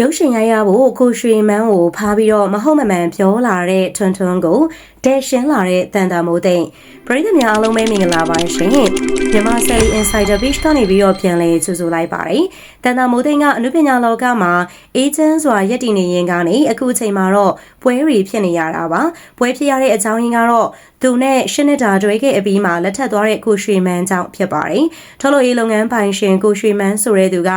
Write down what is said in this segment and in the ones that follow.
ရုပ်ရှင်ရိုက်ရဖို့ကိုရွှေမန်းကိုဖားပြီးတော့မဟုတ်မမှန်ပြောလာတဲ့ထွန်းထွန်းကိုတဲရှင်းလာတဲ့တန်တာမိုးသိမ့်ပရိသတ်များအားလုံးပဲမင်္ဂလာပါရှင်မြန်မာဆယ်လီ Insider Page ကနေပြီးတော့ပြန်လည်ကြိုဆိုလိုက်ပါတယ်တန်တာမိုးသိမ့်ကအနုပညာလောကမှာအေဂျင့်စွာရက်တည်နေရင်ကနေအခုအချိန်မှာတော့ပွဲတွေဖြစ်နေရတာပါပွဲဖြစ်ရတဲ့အကြောင်းရင်းကတော့သူနဲ့ရှင်းနေတာတွေခဲ့အပြီးမှာလက်ထပ်သွားတဲ့ကိုရွှေမန်းကြောင့်ဖြစ်ပါတယ်ထုတ်လို့ရေးလုပ်ငန်းပိုင်ရှင်ကိုရွှေမန်းဆိုတဲ့သူက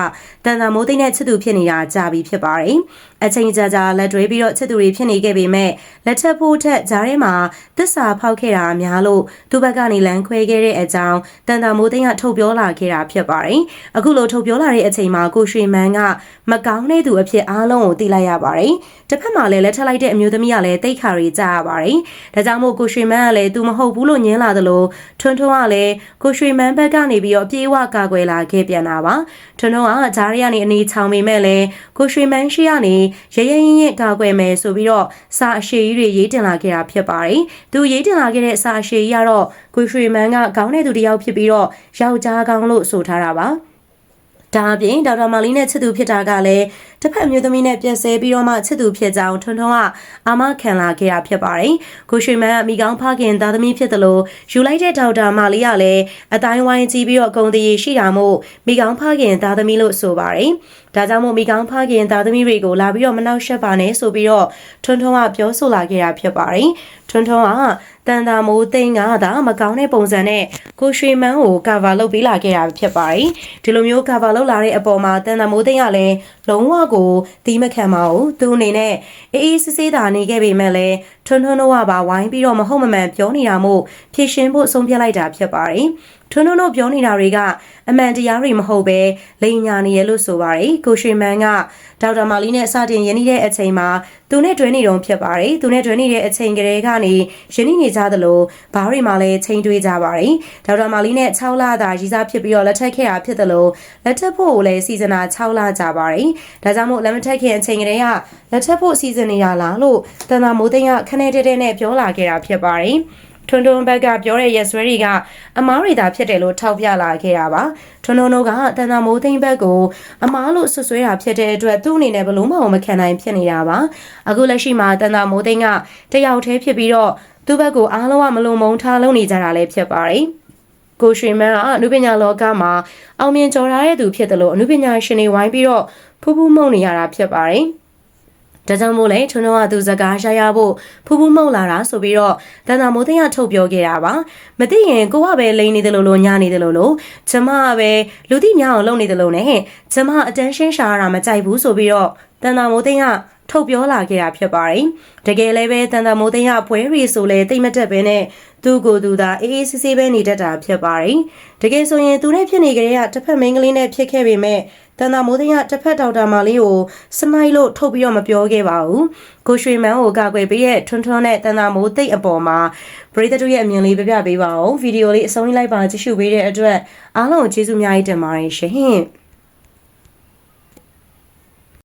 တန်တာမိုးသိမ့်နဲ့ချစ်သူဖြစ်နေတာကြာပြီဖြစ်ပါတယ်အချိန်ကြာကြာလက်တွဲပြီးတော့ချစ်သူတွေဖြစ်နေခဲ့ပေမဲ့လက်ထပ်ဖို့ထက်ဂျားထဲမှာသစ္စာဖောက်ခဲ့တာများလို့သူ့ဘက်ကနေလမ်းခွဲခဲ့တဲ့အကြောင်းတန်တာမိုးသိန်းကထုတ်ပြောလာခဲ့တာဖြစ်ပါတယ်။အခုလိုထုတ်ပြောလာတဲ့အချိန်မှာကိုရွှေမန်းကမကောင်းတဲ့သူအဖြစ်အားလုံးကိုသိလိုက်ရပါတယ်။တစ်ဖက်မှာလည်းလက်ထပ်လိုက်တဲ့အမျိုးသမီးကလည်းတိတ်ခါရီကြားရပါတယ်။ဒါကြောင့်မို့ကိုရွှေမန်းကလည်းသူမဟုတ်ဘူးလို့ညင်းလာသလိုထွန်းထွန်းကလည်းကိုရွှေမန်းဘက်ကနေပြီးတော့အပြေးအဝကာကွယ်လာခဲ့ပြန်တာပါ။ထွန်းထွန်းကဂျားရီကနေအနေချောင်ပေမဲ့လည်းကိုရွှေမန်းရှိကနေရရရင်ရင်ကာကွယ်မယ်ဆိုပြီးတော့စာအရှိကြီးတွေရေးတင်လာခဲ့တာဖြစ်ပါတယ်။သူရေးတင်လာခဲ့တဲ့စာအရှိကြီးကတော့ကိုရွှေမန်းကခေါင်းတဲ့သူတစ်ယောက်ဖြစ်ပြီးတော့ယောက်ျားကောင်းလို့ဆိုထားတာပါ။ဒါအပြင်ဒေါက်တာမာလီနဲ့ချစ်သူဖြစ်တာကလည်းတစ်ဖက်မျိုးသမီးနဲ့ပြက်ဆဲပြီးတော့မှချစ်သူဖြစ်ကြောင်းထွန်းထွန်းကအာမခံလာခဲ့တာဖြစ်ပါတယ်။ကိုရွှေမန်းကမိကောင်းဖခင်သားသမီးဖြစ်တယ်လို့ယူလိုက်တဲ့ဒေါက်တာမာလီကလည်းအတိုင်းဝိုင်းကြည့်ပြီးတော့ဂုံတည်ရှိတာမို့မိကောင်းဖခင်သားသမီးလို့ဆိုပါတယ်။ဒါကြောင့်မို့မိကောင်းဖခင်သားသမီးတွေကိုလာပြီးတော့မနှောက်ယှက်ပါနဲ့ဆိုပြီးတော့ထွန်းထွန်းကပြောဆိုလာခဲ့တာဖြစ်ပါတယ်။ထွန်းထွန်းကတန်တာမိုးသိန်းကသာမကောင်းတဲ့ပုံစံနဲ့ကိုရွှေမန်းကိုကာဗာလုပ်ပေးလာခဲ့တာဖြစ်ပါတယ်။ဒီလိုမျိုးကာဗာလုပ်လာတဲ့အပေါ်မှာတန်တာမိုးသိန်းကလည်း လုံးဝကိုတီးမခံပါဘူး။သူအနေနဲ့အေးအေးဆေးဆေးသာနေခဲ့ပေမဲ့လည်းထွန်းထွန်းတို့ကပါဝိုင်းပြီးတော့မဟုတ်မမှန်ပြောနေတာမို့ဖြည့်ရှင်းဖို့ဆုံးဖြတ်လိုက်တာဖြစ်ပါတယ်။ ထွန်းထွန်းတို့ပြောနေတာတွေကအမှန်တရားတွေမဟုတ်ပဲလိန်ညာနေရလို့ဆိုပါတယ်ကိုရွှေမန်းကဒေါက်တာမာလီနဲ့စတင်ရင်းနှီးတဲ့အချိန်မှာသူနဲ့တွဲနေတုံဖြစ်ပါတယ်သူနဲ့တွဲနေတဲ့အချိန်ကလေးကနေရင်းနှီးနေကြသလိုဘားတွေမှာလည်းချိန်တွေးကြပါတယ်ဒေါက်တာမာလီနဲ့6လသာရည်စားဖြစ်ပြီးတော့လက်ထပ်ခဲ့တာဖြစ်သလိုလက်ထပ်ဖို့ကိုလည်းစီဇနာ6လကြာပါတယ်ဒါကြောင့်မို့လက်မထက်ခင်အချိန်ကလေးကလက်ထပ်ဖို့စီဇန်နေရလားလို့တန်တာမိုးသိန်းကခနဲ့တဲတဲနဲ့ပြောလာခဲ့တာဖြစ်ပါတယ် ထွန်းထွန်းဘက်ကပြောတဲ့ရက်စွဲတွေကအမားတွေသာဖြစ်တယ်လို့ထောက်ပြလာခဲ့တာပါထွန်းထွန်းတို့ကတန်တာမိုးသိမ့်ဘက်ကိုအမားလို့ဆွဆွဲတာဖြစ်တဲ့အတွက်သူ့အနေနဲ့ဘလို့မှမခံနိုင်ဖြစ်နေတာပါအခုလက်ရှိမှာတန်တာမိုးသိမ့်ကတယောက်တည်းဖြစ်ပြီးတော့သူ့ဘက်ကိုအားလုံးကမလုံမုံထားလုံးနေကြတာလည်းဖြစ်ပါတယ်ကိုရွှေမန်းကအနုပညာလောကမှာအောင်မြင်ကျော်ထားတဲ့သူဖြစ်တယ်လို့အနုပညာရှင်တွေဝိုင်းပြီးတော့ဖူးဖူးမှုန်နေရတာဖြစ်ပါတယ်။ ဒါကြောင့်မို့လဲထွန်းတော်ကသူစကားရှာရဖို့ဖူးဖူးမှုတ်လာတာဆိုပြီးတော့တန်တာမိုးသိန်းကထုတ်ပြောခဲ့တာပါမသိရင်ကိုကပဲလိန်နေတယ်လို့လို့ညာနေတယ်လို့လို့ကျမကပဲလူသိများအောင်လုပ်နေတယ်လို့နဲ့ကျမအတန်းရှင်းရှာရတာမကြိုက်ဘူးဆိုပြီးတော့တန်တာမိုးသိန်းကထုတ်ပြောလာခဲ့တာဖြစ်ပါတယ်တကယ်လည်းပဲတန်တာမိုးသိန်းကပွဲရီဆိုလဲတိတ်မတက်ပဲနဲ့သူ့ကိုယ်သူသာအေးအေးဆေးဆေးပဲနေတတ်တာဖြစ်ပါတယ်တကယ်ဆိုရင်သူနဲ့ဖြစ်နေကြတဲ့ကတစ်ဖက်မိန်းကလေးနဲ့ဖြစ်ခဲ့ပေမဲ့ တန်တာမိုးသိန်းကတစ်ဖက်ဒေါက်တာမာလေးကိုစမိုက်လို့ထုတ်ပြီးတော့မပြောခဲ့ပါဘူးကိုရွှေမန်းကိုကာကွယ်ပေးတဲ့ထွန်းထွန်းနဲ့တန်တာမိုးသိပ်အပေါ်မှာပရိသတ်တို့ရဲ့အမြင်လေးပြပြပေးပါအောင်ဗီဒီယိုလေးအဆုံးလိုက်ပါကြည့်ရှုပေးတဲ့အတွက်အားလုံးကိုကျေးဇူးအများကြီးတင်ပါတယ်ရှင်